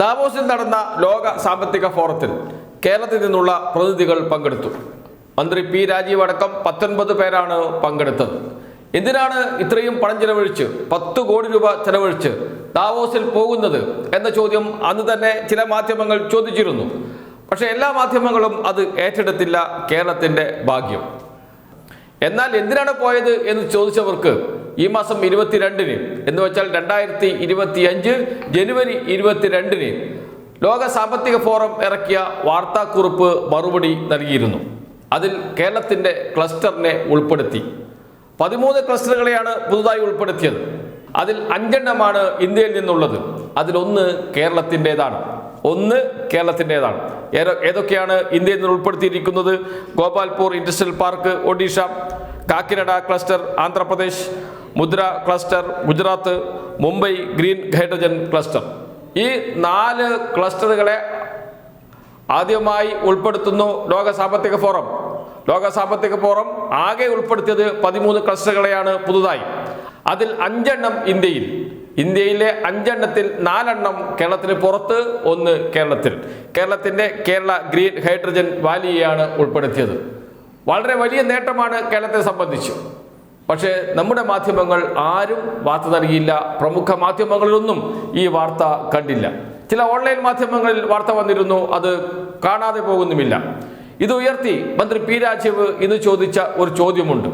ദാവോസിൽ നടന്ന ലോക സാമ്പത്തിക ഫോറത്തിൽ കേരളത്തിൽ നിന്നുള്ള പ്രതിനിധികൾ പങ്കെടുത്തു. മന്ത്രി പി രാജീവ് അടക്കം പത്തൊൻപത് പേരാണ് പങ്കെടുത്തത്. എന്തിനാണ് ഇത്രയും പണം ചെലവഴിച്ച് പത്ത് കോടി രൂപ ചെലവഴിച്ച് ദാവോസിൽ പോകുന്നത് എന്ന ചോദ്യം അന്ന് തന്നെ ചില മാധ്യമങ്ങൾ ചോദിച്ചിരുന്നു. പക്ഷേ എല്ലാ മാധ്യമങ്ങളും അത് ഏറ്റെടുത്തില്ല കേരളത്തിന്റെ ഭാഗ്യം. എന്നാൽ എന്തിനാണ് പോയത് എന്ന് ചോദിച്ചവർക്ക് ഈ മാസം ഇരുപത്തിരണ്ടിന്. എന്ന് വെച്ചാൽ രണ്ടായിരത്തി ഇരുപത്തി അഞ്ച് ജനുവരി ഇരുപത്തിരണ്ടിന് ലോക സാമ്പത്തിക ഫോറം ഇറക്കിയ വാർത്താക്കുറിപ്പ് മറുപടി നൽകിയിരുന്നു. അതിൽ കേരളത്തിന്റെ ക്ലസ്റ്ററിനെ ഉൾപ്പെടുത്തി. പതിമൂന്ന് ക്ലസ്റ്ററുകളെയാണ് പുതുതായി ഉൾപ്പെടുത്തിയത്. അതിൽ അഞ്ചെണ്ണമാണ് ഇന്ത്യയിൽ നിന്നുള്ളത്. അതിലൊന്ന് കേരളത്തിന്റെതാണ്. ഒന്ന് കേരളത്തിന്റെതാണ്. ഏതൊ- ഏതൊക്കെയാണ് ഇന്ത്യയിൽ നിന്ന് ഉൾപ്പെടുത്തിയിരിക്കുന്നത്? Gopalpur industrial park Odisha Kakinada cluster Andhra Pradesh Mundra cluster Gujarat Mumbai green hydrogen cluster. ഈ നാല് ക്ലസ്റ്ററുകളെ ആദ്യമായി ഉൾപ്പെടുത്തുന്നു ലോക സാമ്പത്തിക ഫോറം. ലോക സാമ്പത്തിക ഫോറം ആകെ ഉൾപ്പെടുത്തിയത് പതിമൂന്ന് ക്ലസ്റ്ററുകളെയാണ് പുതുതായി. അതിൽ അഞ്ചെണ്ണം ഇന്ത്യയിൽ. ഇന്ത്യയിലെ അഞ്ചെണ്ണത്തിൽ നാലെണ്ണം കേരളത്തിന് പുറത്ത് ഒന്ന് കേരളത്തിൽ. കേരളത്തിന്റെ കേരള ഗ്രീൻ ഹൈഡ്രജൻ വാലിയെയാണ് ഉൾപ്പെടുത്തിയത്. വളരെ വലിയ നേട്ടമാണ് കേരളത്തെ സംബന്ധിച്ചു. പക്ഷേ നമ്മുടെ മാധ്യമങ്ങൾ ആരും വാർത്ത നൽകിയില്ല. പ്രമുഖ മാധ്യമങ്ങളിലൊന്നും ഈ വാർത്ത കണ്ടില്ല. ചില ഓൺലൈൻ മാധ്യമങ്ങളിൽ വാർത്ത വന്നിരുന്നു അത് കാണാതെ പോകുന്നുമില്ല. ഇത് ഉയർത്തി. മന്ത്രി പി രാജീവ് ഇന്ന് ചോദിച്ച ഒരു ചോദ്യമുണ്ട്.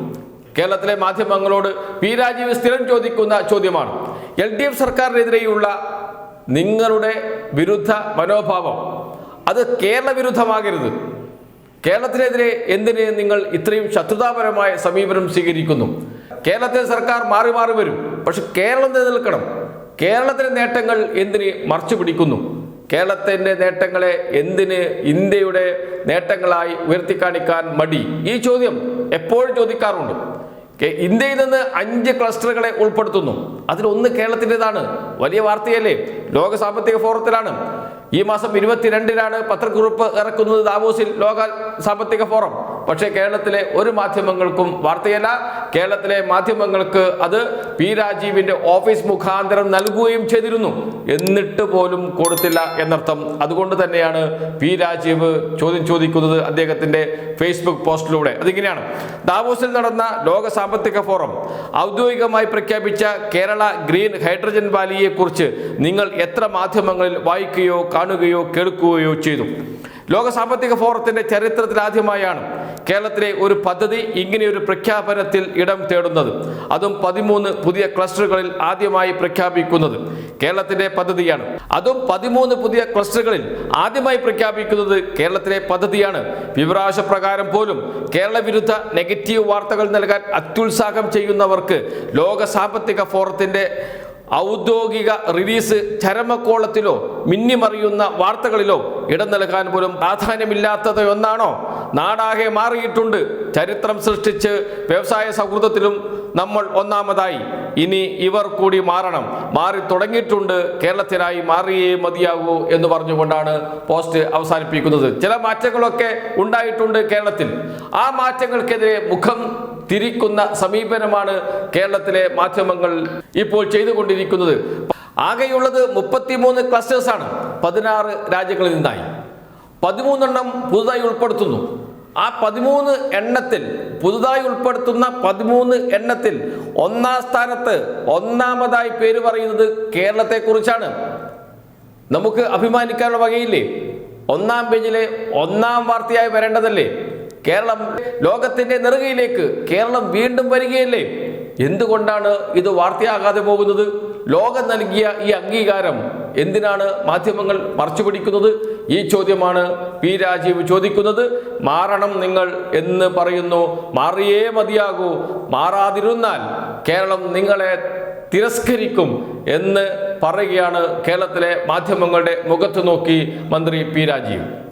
കേരളത്തിലെ മാധ്യമങ്ങളോട് പി രാജീവ് സ്ഥിരം ചോദിക്കുന്ന ചോദ്യമാണ്. എൽ ഡി എഫ് സർക്കാരിനെതിരെയുള്ള നിങ്ങളുടെ വിരുദ്ധ മനോഭാവം അത് കേരള വിരുദ്ധമാകരുത്. കേരളത്തിനെതിരെ എന്തിന് നിങ്ങൾ ഇത്രയും ശത്രുതാപരമായ സമീപനം സ്വീകരിക്കുന്നു? കേരളത്തിലെ സർക്കാർ മാറി മാറി വരും. പക്ഷെ കേരളം നിലനിൽക്കണം. കേരളത്തിലെ നേട്ടങ്ങൾ എന്തിന് മറച്ചു പിടിക്കുന്നു? കേരളത്തിന്റെ നേട്ടങ്ങളെ എന്തിന് ഇന്ത്യയുടെ നേട്ടങ്ങളായി ഉയർത്തിക്കാണിക്കാൻ മടി? ഈ ചോദ്യം എപ്പോഴും ചോദിക്കാറുണ്ട്. ഇന്ത്യയിൽ നിന്ന് അഞ്ച് ക്ലസ്റ്ററുകളെ ഉൾപ്പെടുത്തുന്നു. അതിലൊന്ന് കേരളത്തിന്റെതാണ്. വലിയ വാർത്തയല്ലേ? ലോക സാമ്പത്തിക ഫോറത്തിലാണ്. ഈ മാസം ഇരുപത്തിരണ്ടിനാണ് പത്രക്കുറിപ്പ് ഇറക്കുന്നത് ദാവോസിൽ ലോക സാമ്പത്തിക ഫോറം. പക്ഷേ കേരളത്തിലെ ഒരു മാധ്യമങ്ങൾക്കും വാർത്തയല്ല കേരളത്തിലെ മാധ്യമങ്ങൾക്ക് അത് പി രാജീവിന്റെ ഓഫീസ് മുഖാന്തരം നൽകുകയും ചെയ്തിരുന്നു. എന്നിട്ട് പോലും കൊടുത്തില്ല എന്നർത്ഥം. അതുകൊണ്ട് തന്നെയാണ് പി രാജീവ് ചോദ്യം ചോദിക്കുന്നത് അദ്ദേഹത്തിന്റെ ഫേസ്ബുക്ക് പോസ്റ്റിലൂടെ. അതിങ്ങനെയാണ്. ദാവോസിൽ നടന്ന ലോക സാമ്പത്തിക ഫോറം ഔദ്യോഗികമായി പ്രഖ്യാപിച്ച കേരള ഗ്രീൻ ഹൈഡ്രജൻ വാലിയെ കുറിച്ച് നിങ്ങൾ എത്ര മാധ്യമങ്ങളിൽ വായിക്കുകയോ കാണുകയോ കേൾക്കുകയോ ചെയ്തു. ലോക സാമ്പത്തിക ഫോറത്തിന്റെ ചരിത്രത്തിൽ ആദ്യമായാണ് കേരളത്തിലെ ഒരു പദ്ധതി ഇങ്ങനെയൊരു പ്രഖ്യാപനത്തിൽ ഇടം തേടുന്നത്. അതും പതിമൂന്ന് പുതിയ ക്ലസ്റ്ററുകളിൽ ആദ്യമായി പ്രഖ്യാപിക്കുന്നത് കേരളത്തിന്റെ പദ്ധതിയാണ്. അതും പതിമൂന്ന് പുതിയ ക്ലസ്റ്ററുകളിൽ ആദ്യമായി പ്രഖ്യാപിക്കുന്നത് കേരളത്തിലെ പദ്ധതിയാണ്. വിവരാവകാശ പ്രകാരം പോലും കേരള വിരുദ്ധ നെഗറ്റീവ് വാർത്തകൾ നൽകാൻ അത്യുത്സാഹം ചെയ്യുന്നവർക്ക് ലോക സാമ്പത്തിക ഫോറത്തിന്റെ ഔദ്യോഗിക റിലീസ് ചരമക്കോളത്തിലോ മിന്നിമറിയുന്ന വാർത്തകളിലോ ഇടം നൽകാൻ പോലും പ്രാധാന്യമില്ലാത്തത് ഒന്നാണോ? നാടാകെ മാറിയിട്ടുണ്ട്. ചരിത്രം സൃഷ്ടിച്ച് വ്യവസായ സൗഹൃദത്തിലും നമ്മൾ ഒന്നാമതായി. ഇനി ഇവർ കൂടി മാറണം. മാറി തുടങ്ങിയിട്ടുണ്ട്. കേരളത്തിനായി മാറിയേ മതിയാകൂ എന്ന് പറഞ്ഞുകൊണ്ടാണ് പോസ്റ്റ് അവസാനിപ്പിക്കുന്നത്. ചില മാറ്റങ്ങളൊക്കെ ഉണ്ടായിട്ടുണ്ട് കേരളത്തിൽ. ആ മാറ്റങ്ങൾക്കെതിരെ മുഖം തിരിക്കുന്ന സമീപനമാണ് കേരളത്തിലെ മാധ്യമങ്ങൾ ഇപ്പോൾ ചെയ്തുകൊണ്ടിരിക്കുന്നത്. ആകെയുള്ളത് മുപ്പത്തിമൂന്ന് ക്ലസ്റ്റേഴ്സാണ് പതിനാറ് രാജ്യങ്ങളിൽ നിന്നായി. പതിമൂന്നെണ്ണം പുതുതായി ഉൾപ്പെടുത്തുന്നു. ആ പതിമൂന്ന് എണ്ണത്തിൽ പുതുതായി ഉൾപ്പെടുത്തുന്ന പതിമൂന്ന് എണ്ണത്തിൽ ഒന്നാം സ്ഥാനത്ത് ഒന്നാമതായി പേര് പറയുന്നത് കേരളത്തെക്കുറിച്ചാണ്. നമുക്ക് അഭിമാനിക്കാനുള്ള വകയില്ലേ? ഒന്നാം പേജിലെ ഒന്നാം വാർത്തയായി വരേണ്ടതല്ലേ? കേരളം ലോകത്തിന്റെ നെറുകയിലേക്ക് കേരളം വീണ്ടും വരികയല്ലേ? എന്തുകൊണ്ടാണ് ഇത് വാർത്തയാകാതെ പോകുന്നത്? ലോകം നൽകിയ ഈ അംഗീകാരം എന്തിനാണ് മാധ്യമങ്ങൾ മറച്ചു പിടിക്കുന്നത് ഈ ചോദ്യമാണ് പി രാജീവ് ചോദിക്കുന്നത്. മാറണം നിങ്ങൾ എന്ന് പറയുന്നു. മാറിയേ മതിയാകൂ. മാറാതിരുന്നാൽ കേരളം നിങ്ങളെ തിരസ്കരിക്കും എന്ന് പറയുകയാണ് കേരളത്തിലെ മാധ്യമങ്ങളുടെ മുഖത്ത് നോക്കി മന്ത്രി പി രാജീവ്.